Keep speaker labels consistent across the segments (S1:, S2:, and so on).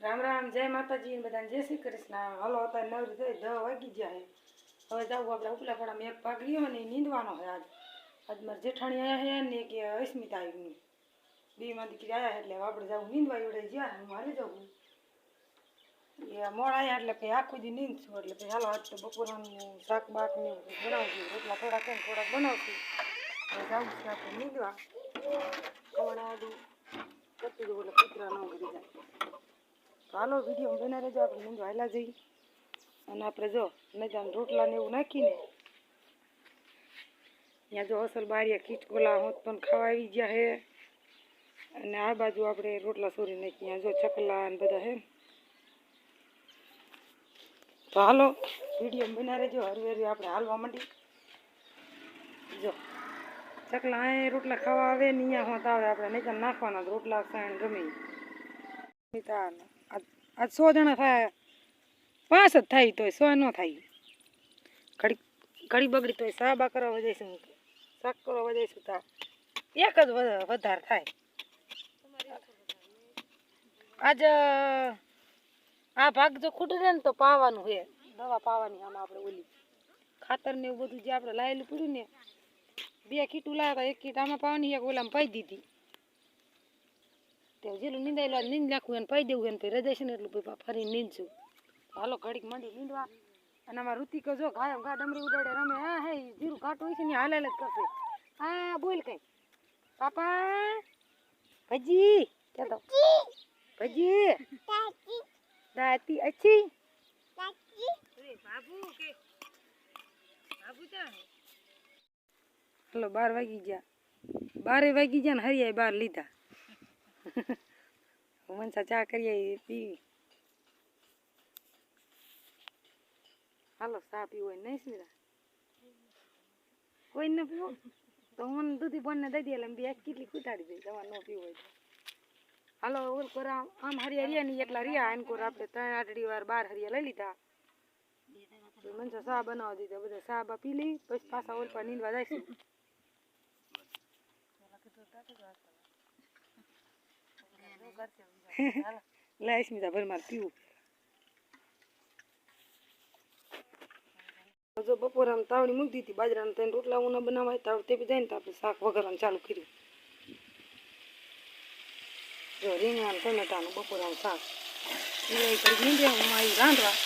S1: રામ રામ, જય માતાજી બધાને જય શ્રી કૃષ્ણ. હલો, અત્યારે નવરી થઈ દહ વાગી ગયા છે. હવે જાવું આપણે ઉપલા પડામાં એક ભાગ રહ્યો ને નીંદવાનો હોય આજ. આજ મારા જેઠાણી આવ્યા છે ને કે અસ્મિતા આવ્યું બે માં દીકરી આવ્યા એટલે આપણે જવું નીંદવા એવડે ગયા હું હારી જવું એ મોડ આવ્યા એટલે પછી આખું દી નીંદશું, એટલે પછી હાલો, આજ તો બપોરાનું શાક બાક ને બનાવશું. રોટલા થોડાક ને થોડાક બનાવશું. જવું છે આપણે નીંદવા. ખવડાવું કરતી એટલે કૂતરા ન કરી જાય. હાલો વીડિયો બના રહેજો આપણે નીંદવા હાલા જઈ. અને આપણે જો નજાને રોટલા ને એવું નાખીને ત્યાં જો અસલ બારીયા કીચકોલા હોત પણ ખાવા આવી ગયા હે અને આ બાજુ આપણે રોટલા સોરી નાખી ત્યાં જો ચકલા ને બધા હે તો હાલો, વીડિયો બના રહેજો હરવે હરવે આપણે હાલવા માંડી. જો, ચકલા અહીં રોટલા ખાવા આવે ને અહીંયા હોત આવે, આપણે નહીં નાખવાના રોટલા સાણ ગમે આજ સો જણા થાય પાંચ જ થાય તોય, સો ન થાય. ઘડી ઘડી બગડી તોય સા બાકરો વજાઈશું શાક કરવા વજાઈશું તા. એક જ વધ- વધારે થાય. આજ, આ ભાગ જો ખૂટી રહે ને તો પાવાનું છે દવા પાવાની આમાં આપણે ઓલી ખાતર ને એવું બધું જે આપણે લાયેલું પડ્યું ને, બે કીટું લાવ્યા એક કીટ આમાં પાવાની, એક ઓલામાં પાઈ દીધી. તે જેલું નીંદાયેલું આ નીંદ નાખવું એને પાઈ દેવું એને પછી છે ને એટલું પછી ફરી નીંદશું. હાલો, ઘડીક માંડી નીંદવા. અને અમારા ઋતિક જો ગાયમ ગા ડમરી ઉડાડે, રમે. હા, હે જીરું ઘાટું હોય છે ને હાલ જ કરશે. હા, બોલ કઈ. પાપા, ભજી. તો? ભજી. દાતી અચ્છી. બાબુ હલો, બાર વાગી ગયા. બારે વાગી ગયા ને હરિયાએ બાર લીધા. મનસા ચા કરીએ પી. હાલો, ચા પીવો નહીં સ્મિતા કોઈ ન પીવો? તો હું દૂધી બોનને દઈ દે એટલે બે કેટલી ખૂટાડી દઈ તમારે ન પીવું હોય હાલો, ઓલ કોરા આમ હરિયા રહ્યા નહીં, એટલા રહ્યા એને કોરા આપણે ત્રણ આટડી વાર બાર હરિયા લઈ લીધા. મનસા ચા બનાવી દીધા, બધા સા બા પી લઈ પછી પાછા ઓલ પર નીંદવા જઈશું. લે સ્મિતા ભર મારે, પીવું. જો બપોરે આમ તાવડી મૂકી દીધી બાજરાના તેને રોટલા ઉના બનાવાય તાવ તે બી જાય ને તો આપણે શાક વઘારવાનું ચાલુ કર્યું. જો રીંગણા ને ટમેટાનું, બપોરાનું શાક. એ કરી આવી રાંધવા.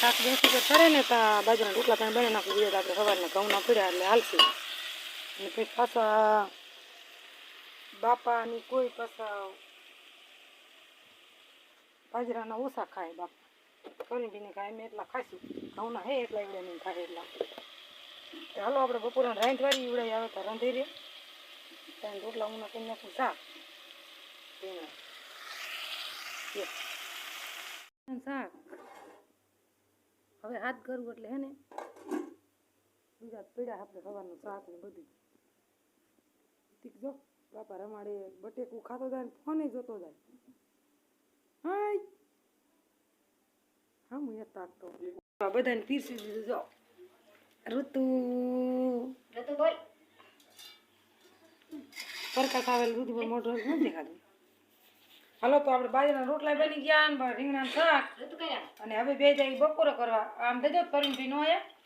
S1: શાક બેસી તો કરે ને ત્યાં બાજરાના રોટલા પણ બને નાખી દીધા તો આપણે સવારના ઘઉંના પડ્યા એટલે હાલશે. અને પછી પાછા બાપાની કોઈ પાછા બાજરાના ઓછા ખાય બાપા. કરી બીને ખાય અમે એટલા ખાઈશું. ઘઉંના હે એટલા ઈવડે નહીં ખાય એટલા. હાલો આપણે બપોરે રાંધવારી ઈવડાઈ આવે તો રાંધી રે. ત્યાં રોટલા ઉના કરી નાખું. શાક રીંગણા. શાક. હવે હાથ કરવું એટલે હે ને બીજા પીડા આપણે સવારનું શાક ને બધું. ઠીક જો. બાપા રમાડે, બટેકું ખાતો જાય ને ફોને જોતો જાય. હાય હા હું યાદ તાકતો આ બધાને પીરસી દીધું જો ઋતુ
S2: ઋતુ બોલ
S1: પરકા ખાવેલ ઋતુ પર મોટો નથી દેખાતું હાલો તો આપણે બાજરીના રોટલા બની ગયા ને રીંગણા શાક અને હવે બે જાય બપોરે કરવા આમ દેજો તરુણભાઈ નો આયા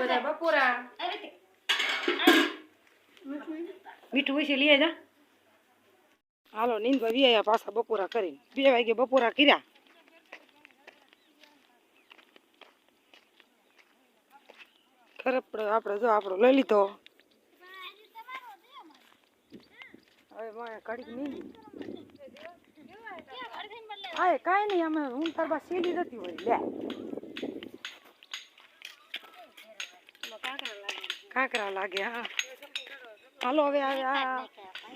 S1: બધા બપોરા
S2: તે
S1: મીઠું વિશે લઈ જા હાલો નીંદવા વ્યાયા પાછા બપોરા કરીને. બે વાગે બપોરા કર્યા. ખરેખર આપણે જો, આપણો લઈ લીધો. હવે મારે ઘડીક નીંદી. હા કાંઈ નહીં, અમે હું તાર સીધી જતી હોય, લે. કાંકરા લાગે, હા. હાલો, હવે આવ્યા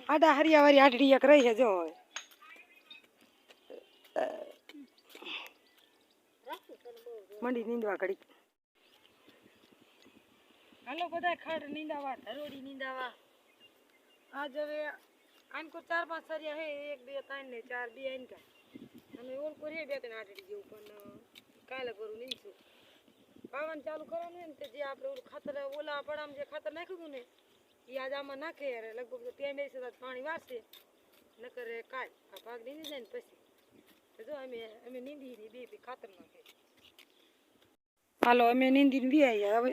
S1: આડા હરિયાવાળી આટડી એક રહી છે, જો મંડી નીંદવા ઘડીક હાલો બધા ખાડ નીંદાવા, ધરોડી નીંદાવા. આજ હવે આનકો ચાર પાંચ સરિયા હે, એક, બે, ત્રણ ને ચાર, બે આનકા અને ઓલ કરીએ બે ત્રણ આટડી જેવું, પણ કાલે કરું નીંદશું. પાવન ચાલુ કરવાનું ને, તે જે આપણે ઓલું ખાતર, ઓલા પડામાં જે ખાતર નાખ્યું હતું ને એ આજ આમાં નાખે યાર. લગભગ ત્યાં બેસી તો પાણી વારશે નકર કાય આ ભાગ નીંદી જાય ને પછી. જો અમે અમે નીંદી ની બે બે ખાતર નાખે હાલો, અમે નીંદીને બી આવ્યા હવે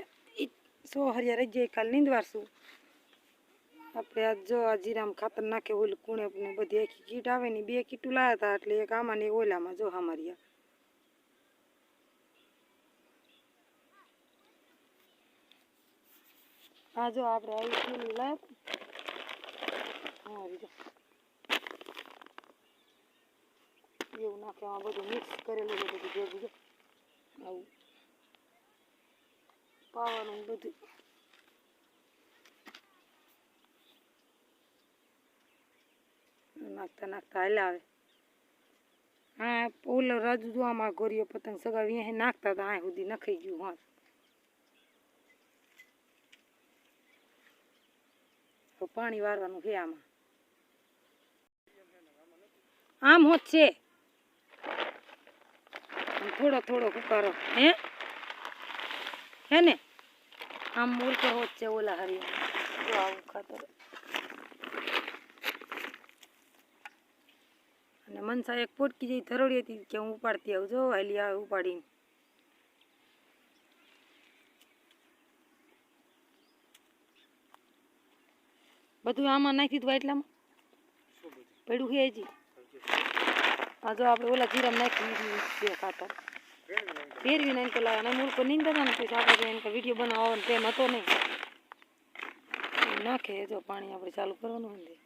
S1: સો હરિયા રહી જાય, કાલે નીંદવારશું. આપણે આજ જો આ જીરામાં ખાતર નાખે ઓલું કુણે બધી આખી કીટ આવે ને બે કીટું લાવ્યા હતા એટલે એક આમાં ને ઓલામાં જો હમારિયા હા જો આપણે આવી થેલી લાવ્યા હા આવી જો એવું નાખે આમાં બધું મિક્સ કરેલું છે બધું ભેગું જો આવું પાવાનું ને બધું નાખતા નાખતા હાલ્યા આવે હા ઓલો રાજુ જો આમાં ગોરીઓ પતંગ સગાવી અહીં નાખતા હતા અહીં સુધી નખાઈ ગયું હા હવે પાણી વારવાનું છે આમાં. આમ હોત છે. થોડો થોડો કુકારો હે? હે ને? આમ મૂર્ખ હોત છે ઓલા હરિયા આવું ખાતર અને મનસા એક પોટકી જેવી ધરોડી હતી કે હું ઉપાડતી આવું. જો, હાલી આવે ઉપાડીને. બધું આમાં નાખી દીધું એટલામાં પડ્યું છે હજી. આ જો આપણે ઓલા જીરામાં નાખી દીધું છે ખાતર. ફેરવી નાખી પેલા અને મૂળ પર નીંદા હતા ને પછી આપણે એને વીડિયો બનાવવાનો ટાઈમ હતો નહીં. નાખે જો પાણી આપણે ચાલુ કરવાનું હોય